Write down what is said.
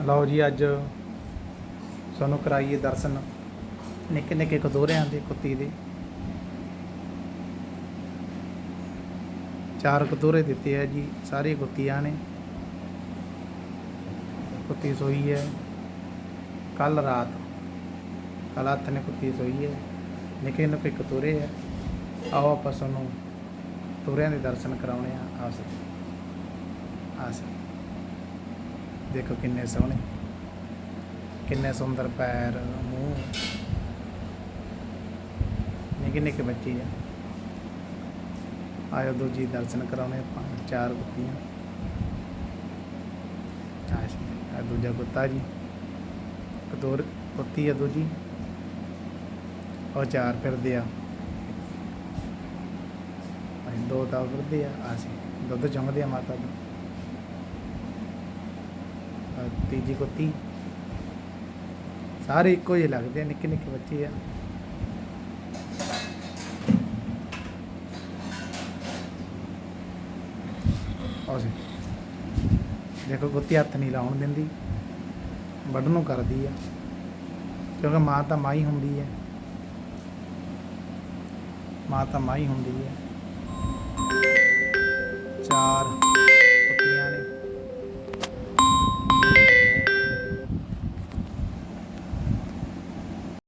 ਲਓ ਜੀ ਅੱਜ ਸਾਨੂੰ ਕਰਾਈਏ ਦਰਸ਼ਨ। ਨਿੱਕੇ ਨਿੱਕੇ ਕਦੋਰਿਆਂ ਦੇ, ਕੁੱਤੀ ਦੇ। ਚਾਰ ਕਤੋਰੇ ਦਿੱਤੇ ਆ ਜੀ, ਸਾਰੇ ਕੁੱਤੀਆਂ ਨੇ। ਕੁੱਤੀ ਸੋਈ ਹੈ। ਕੱਲ ਰਾਤ, ਕੱਲ੍ਹ ਹੱਥ ਨੇ ਕੁੱਤੀ ਸੋਈ ਹੈ। ਨਿੱਕੇ ਨਿੱਕੇ ਕਤੋਰੇ ਆ। ਆਓ ਆਪਾਂ ਤੁਹਾਨੂੰ ਤੋਰਿਆਂ ਦੇ ਦਰਸ਼ਨ ਕਰਾਉਣੇ ਆ। ਆਸ। ਆਸ। ਦੇਖੋ ਕਿੰਨੇ ਸੋਹਣੇ, ਕਿੰਨੇ ਸੁੰਦਰ ਪੈਰ, ਮੂੰਹ। ਨਿੱਕੇ ਨਿੱਕੇ ਬੱਚੇ ਆ। ਆਇਓ ਦੂਜੀ ਦਰਸ਼ਨ ਕਰਾਉਣੇ ਆਪਾਂ, ਚਾਰ ਕੁੱਤੀਆਂ ਆ ਦੂਜਾ ਕੁੱਤਾ ਜੀ। ਕਤੋਰ ਕੁੱਤੀ ਆ ਦੂਜੀ। ਉਹ ਚਾਰ ਫਿਰਦੇ ਆ। ਅਸੀਂ ਦੋ ਤਾਂ ਫਿਰਦੇ ਆ ਅਸੀਂ ਦੁੱਧ ਚੁੰਗਦੇ ਆ ਮਾਤਾ ਦਾ ਤੀਜੀ ਕੁੱਤੀ। ਸਾਰੇ ਇੱਕੋ ਜਿਹੇ ਲੱਗਦੇ ਆ, ਨਿੱਕੇ ਨਿੱਕੇ ਬੱਚੇ ਆ। ਆਹ ਦੇਖੋ, ਕੁੱਤੀ ਹੱਥ ਨਹੀਂ ਲਾਉਣ ਦਿੰਦੀ। ਵੱਢਣ ਨੂੰ ਕਰਦੀ ਆ। ਕਿਉਂਕਿ ਮਾਂ ਤਾਂ ਮਾਂ ਹੀ ਹੁੰਦੀ ਹੈ ਮਾਂ ਤਾਂ ਮਾਂ ਹੀ ਹੁੰਦੀ ਹੈ